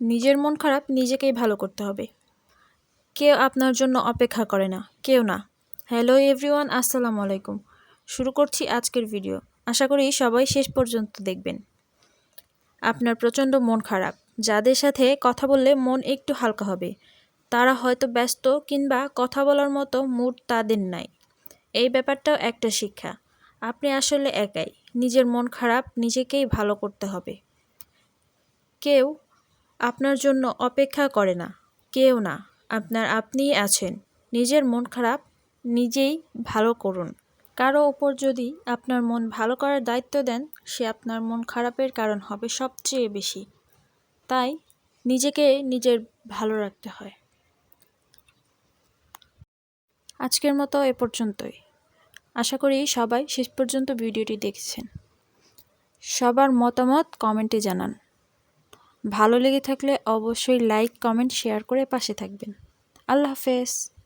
নিজের মন খারাপ নিজেকেই ভালো করতে হবে। কেউ আপনার জন্য অপেক্ষা করে না, কেউ না। হ্যালো এভরিওয়ান, আসসালামু আলাইকুম। শুরু করছি আজকের ভিডিও। আশা করি সবাই শেষ পর্যন্ত দেখবেন। আপনার প্রচণ্ড মন খারাপ, যাদের সাথে কথা বললে মন একটু হালকা হবে। তারা হয়তো ব্যস্ত কিংবা কথা বলার মতো মুড তাদের নাই। এই ব্যাপারটাও একটা শিক্ষা। আপনি আসলে একাই। নিজের মন খারাপ নিজেকেই ভালো করতে হবে। কেউ আপনার জন্য অপেক্ষা করে না, কেউ না। আপনার আপনিই আছেন। নিজের মন খারাপ, নিজেই ভালো করুন। কারও ওপর যদি আপনার মন ভালো করার দায়িত্ব দেন, সে আপনার মন খারাপের কারণ হবে সবচেয়ে বেশি। তাই নিজেকে নিজের ভালো রাখতে হয়। আজকের মতো এ পর্যন্তই। আশা করি সবাই শেষ পর্যন্ত ভিডিওটি দেখেছেন। সবার মতামত কমেন্টে জানান। ভালো লেগে থাকলে অবশ্যই লাইক কমেন্ট শেয়ার করে পাশে থাকবেন। আল্লাহ হাফেজ।